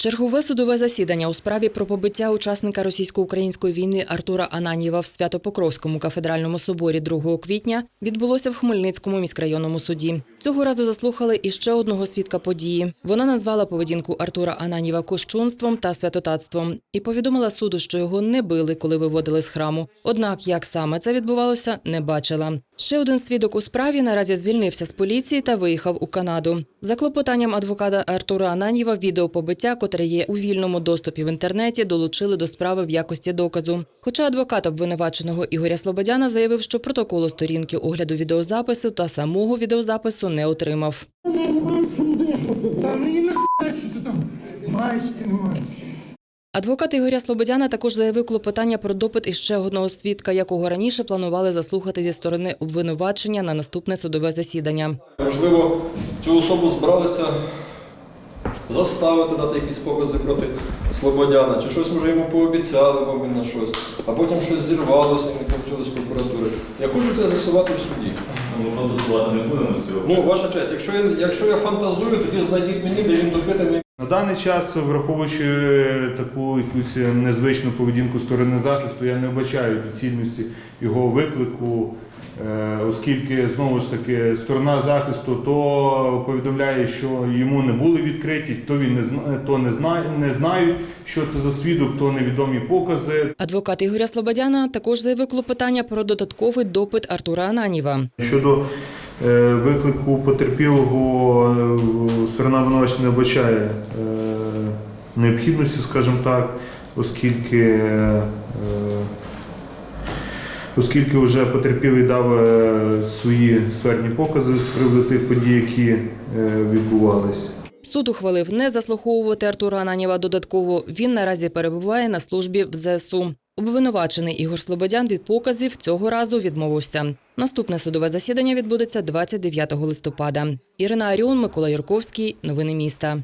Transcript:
Чергове судове засідання у справі про побиття учасника російсько-української війни Артура Ананєва в Свято-Покровському кафедральному соборі 2 квітня відбулося в Хмельницькому міськрайонному суді. Цього разу заслухали іще одного свідка події. Вона назвала поведінку Артура Ананєва кощунством та святотатством і повідомила суду, що його не били, коли виводили з храму. Однак, як саме це відбувалося, не бачила. Ще один свідок у справі наразі звільнився з поліції та виїхав у Канаду. За клопотанням адвоката Артура Ананєва відео побиття, котре є у вільному доступі в інтернеті, долучили до справи в якості доказу. Хоча адвокат обвинуваченого Ігоря Слободяна заявив, що протоколу сторінки огляду відеозапису та самого відеозапису не отримав. Та ти там Адвокат Ігоря Слободяна також заявив клопотання про допит іще одного свідка, якого раніше планували заслухати зі сторони обвинувачення на наступне судове засідання. Можливо, цю особу збиралися заставити дати якісь покази проти Слободяна, чи щось може йому пообіцяли, бо він на щось, а потім щось зірвалося і не з прокуратури. Я хочу це з'ясувати в суді. Ми протестувати не будемо з цього. Ну, ваша честь, якщо я, якщо я фантазую, тоді знайдіть мені, де він допитаний. Даний час, враховуючи таку якусь незвичну поведінку сторони захисту, я не вбачаю доцільності його виклику, е, оскільки знову ж таки сторона захисту то повідомляє, що йому не були відкриті, то він не зна- то не знає, не знають, що це за свідок, то невідомі покази. Адвокат Ігоря Слободяна також заявив клопотання про додатковий допит Артура Ананєва. Щодо е, виклику потерпілого, е, сторона обвинувачення не вбачає е, необхідності, скажімо так, оскільки, е, оскільки вже потерпілий дав е, свої свердні покази з приводу тих подій, які е, відбувалися. Суд ухвалив не заслуховувати Артура Ананєва додатково. Він наразі перебуває на службі в ЗСУ. Обвинувачений Ігор Слободян від показів цього разу відмовився. Наступне судове засідання відбудеться 29 листопада. Ірина Аріон, Микола Юрковський. Новини міста.